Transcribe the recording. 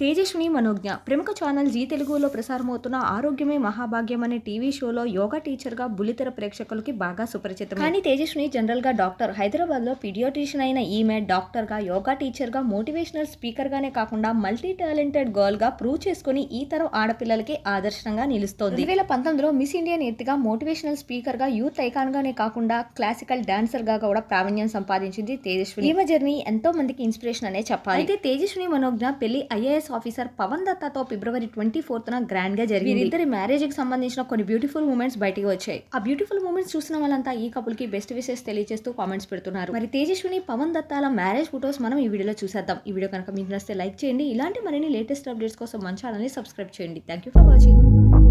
తేజస్విని మనోజ్ఞ. ప్రముఖ channel G తెలుగులో ప్రసారమవుతున్న ఆరోగ్యమే మహాభాగ్యం అనే టీవీ షోలో యోగా టీచర్గా బుల్లితెర ప్రేక్షకులకి బాగా సుపరిచితం కానీ తేజస్విని జనరల్గా డాక్టర్ హైదరాబాద్లో పీడియోట్రిషియన్ అయిన ఈమె డాక్టర్గా యోగా టీచర్గా మోటివేషనల్ స్పీకర్గానే కాకుండా మల్టీ టాలెంటెడ్ గర్ల్గా ప్రూవ్ చేసుకుని ఈ తరం ఆడపిల్లలకి ఆదర్శంగా నిలుస్తోంది. రెండు వేల పంతొమ్మిదిలో మిస్ ఇండియా నేర్తిగా మోటివేషనల్ స్పీకర్గా యూత్ ఐకాన్గానే కాకుండా క్లాసికల్ డాన్సర్గా కూడా ప్రావీణ్యం సంపాదించింది తేజస్విని. ఈమె జర్నీ ఎంతో మందికి ఇన్స్పిరేషన్ అనే చెప్పాలి. అయితే తేజస్విని మనోజ్ఞ పెళ్ళి ఐఏఎస్ ఆఫీసర్ పవన్ దత్తాతో ఫిబ్రవరి ట్వంటీ ఫోర్త్ గ్రాండ్గా జరిగింది. ఇద్దరి మ్యారేజ్కి సంబంధించిన కొన్ని బ్యూటిఫుల్ మూమెంట్స్ బయటికి వచ్చాయి. ఆ బ్యూటిఫుల్ మూమెంట్స్ చూసిన వాళ్ళంతా ఈ కపుల్కి బెస్ట్ విషెస్ తెలియజేస్తూ కామెంట్స్ పెడుతున్నారు. మరి తేజస్విని పవన్ దత్తాల మ్యారేజ్ ఫోటోస్ మనం ఈ వీడియోలో చూసేద్దాం. ఈ వీడియో కనుక మీకు నచ్చితే లైక్ చేయండి. ఇలాంటి మరిన్ని లేటెస్ట్ అప్డేట్స్ కోసం మన ఛానల్ని సబ్స్క్రైబ్ చేయండి. Thank you for watching.